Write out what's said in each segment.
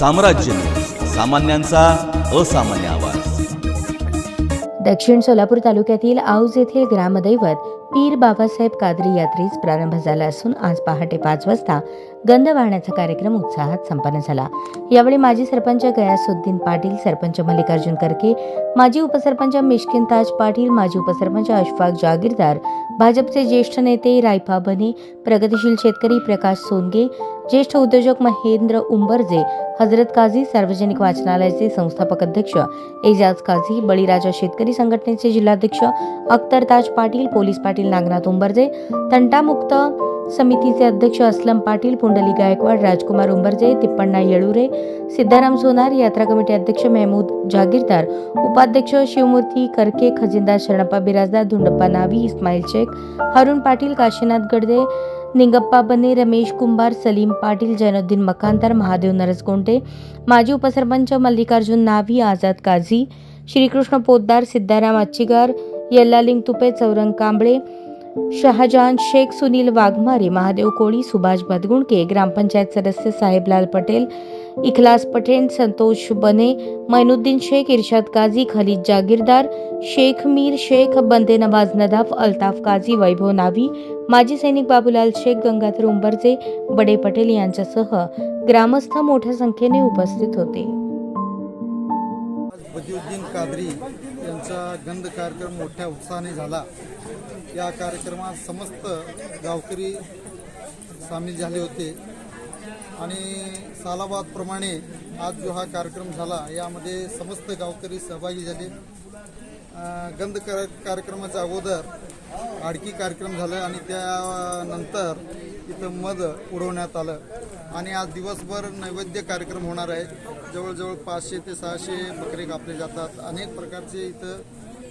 साम्राज्य. सामान्यांचा असामान्य आवाज. दक्षिण सोलापूर तालुक्यातील आऊज येथील ग्रामदैवत पीर बाबासाहेब कादरी यात्रेस प्रारंभ झाला असून आज पहाटे पाच वाजता गंध वाहण्याचा कार्यक्रम उत्साहात संपन्न झाला. यावेळी माजी सरपंच गयासुद्दीन पाटील सरपंच मल्लिकार्जुन करके माजी उपसरपंच मिश्किन ताज पाटील माजी उपसरपंच अशफाक जागीरदार भाजपचे ज्येष्ठ नेते रायफा बने प्रगतिशील शेतकरी प्रकाश सोनगे ज्येष्ठ उद्योजक महेंद्र उंबरजे हजरत काझी सार्वजनिक वाचनालयाचे संस्थापक अध्यक्ष एजाज काझी बळीराजा शेतकरी संघटनेचे जिल्हाध्यक्ष अख्तर ताज पाटील पोलीस पाटील नागनाथ उंबरजे तंटामुक्त समितीचे अध्यक्ष असलम पाटील पुंडली गायकवाड राजकुमार उंबरजे तिप्पण्णा येळुरे सिद्धाराम सोनार यात्रा कमिटी अध्यक्ष महमूद जागीरदार उपाध्यक्ष शिवमूर्ती करके खजिनदार शरणप्पा बिराजदार धुंडप्पा नावी इस्माईल शेख हरुण पाटील काशीनाथ गडदे निंगप्पा बने रमेश कुंभार सलीम पाटील जैनुद्दीन मकांतर महादेव नरसगोंडे माजी उपसरपंच मल्लिकार्जुन नावी आझाद काझी श्रीकृष्ण पोद्दार सिद्धाराम अच्छिगार यल्लालिंग तुपे चौरंग कांबळे शहाजहान शेख सुनील वाघमारे महादेव कोळी सुभाष भदगुणके ग्रामपंचायत सदस्य साहेबलाल पटेल इखलास पटेल संतोष बने मैनुद्दीन शेख इर्शाद काझी खलीद जागीरदार शेख मीर शेख बंदे नवाज नदाफ अल्ताफ काझी वैभव नावी माजी सैनिक बाबूलाल शेख गंगाधर उंबरजे बडे पटेल यांच्यासह ग्रामस्थ मोठ्या संख्येने उपस्थित होते. बदिउद्दीन कादरी यांचा गंध कार्यक्रम मोठ्या उत्साहाने झाला. या कार्यक्रमात समस्त गावकरी सामील झाले होते. आणि सालाबादप्रमाणे आज जो हा कार्यक्रम झाला यामध्ये समस्त गावकरी सहभागी झाले. गंध कार्यक्रमाच्या अगोदर आडकी कार्यक्रम झालं आणि त्यानंतर इथं मध उडवण्यात आलं. आणि आज दिवसभर नैवेद्य कार्यक्रम होणार आहे. जवळजवळ पाचशे ते सहाशे बकरे कापले जातात. अनेक प्रकारचे इथं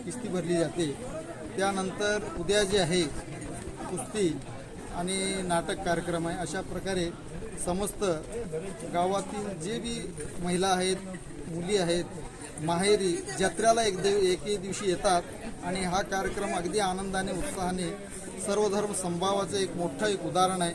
किस्ती भरली जाते. त्यानंतर उद्या जे आहे कुस्ती आणि नाटक कार्यक्रम आहे. अशा प्रकारे समस्त गावातील जे बी महिला आहेत मुली आहेत माहेरी जत्रेला एक दिव एके दिवशी येतात आणि हा कार्यक्रम अगदी आनंदाने उत्साहाने सर्वधर्म संभावाचं एक मोठं एक उदाहरण आहे.